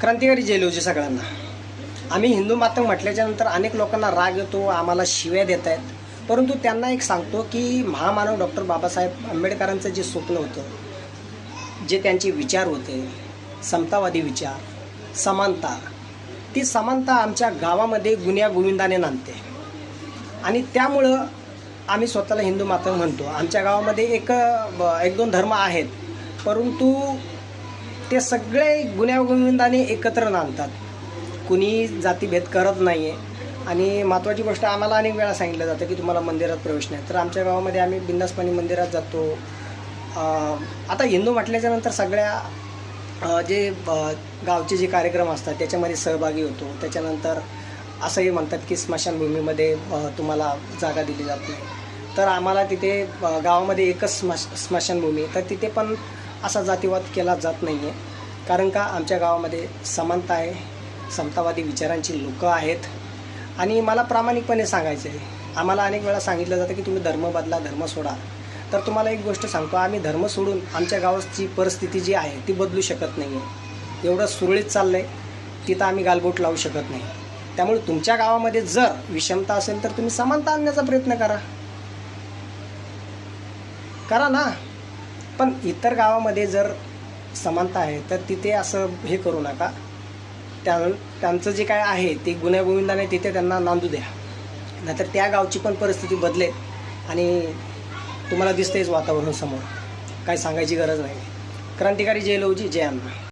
क्रांतिकारी जयलोजी सगळ्यांना. आम्ही हिंदू मातंग म्हटल्याच्या नंतर अनेक लोकांना राग येतो आम्हाला शिव्या देत आहेत परंतु त्यांना एक सांगतो की महामानव डॉक्टर बाबासाहेब आंबेडकरांचं जे स्वप्न होतं जे त्यांचे विचार होते समतावादी विचार समानता ती समानता आमच्या गावामध्ये गुन्ह्या गोविंदाने नांदते. आणि त्यामुळं आम्ही स्वतःला हिंदू मातंग म्हणतो. आमच्या गावामध्ये एक ब- एक दोन धर्म आहेत परंतु ते सगळे गुन्ह्यागोविंदाने एकत्र नांदतात. कुणी जातीभेद करत नाही आहे आणि महत्त्वाची गोष्ट आम्हाला अनेक वेळा सांगितलं जातं की तुम्हाला मंदिरात प्रवेश नाही. तर आमच्या गावामध्ये आम्ही बिंदासपणे मंदिरात जातो. आता हिंदू म्हटल्याच्या नंतर सगळ्या जे गावचे जे कार्यक्रम असतात त्याच्यामध्ये सहभागी होतो. त्याच्यानंतर असंही म्हणतात की स्मशानभूमीमध्ये तुम्हाला जागा दिली जात नाही. तर आम्हाला तिथे गावामध्ये एकच स्मश स्मशानभूमी तर तिथे पण असा जातीवाद केला जात नाही आहे कारण का? आमच्या गावामध्ये समानता आहे समतावादी विचारांची लोकं आहेत. आणि मला प्रामाणिकपणे सांगायचं आहे आम्हाला अनेक वेळा सांगितलं जातं की तुम्ही धर्म बदला धर्म सोडा. तर तुम्हाला एक गोष्ट सांगतो आम्ही धर्म सोडून आमच्या गावाची परिस्थिती जी आहे ती बदलू शकत नाही आहे एवढं सुरळीत चाललं आहे तिथं आम्ही गालबोट लावू शकत नाही. त्यामुळे तुमच्या गावामध्ये जर विषमता असेल तर तुम्ही समानता आणण्याचा प्रयत्न करा. करा ना. पण इतर गावामध्ये जर समानता आहे तर तिथे असं हे करू नका. त्या त्यांचं जे काय आहे ते गुन्ह्यागोविंदाने तिथे त्यांना नांदू द्या. नाहीतर त्या गावची पण परिस्थिती बदलेल आणि तुम्हाला दिसतेच वातावरण समोर. काय सांगायची गरज नाही. क्रांतिकारी जय लवजी जय अण्णा.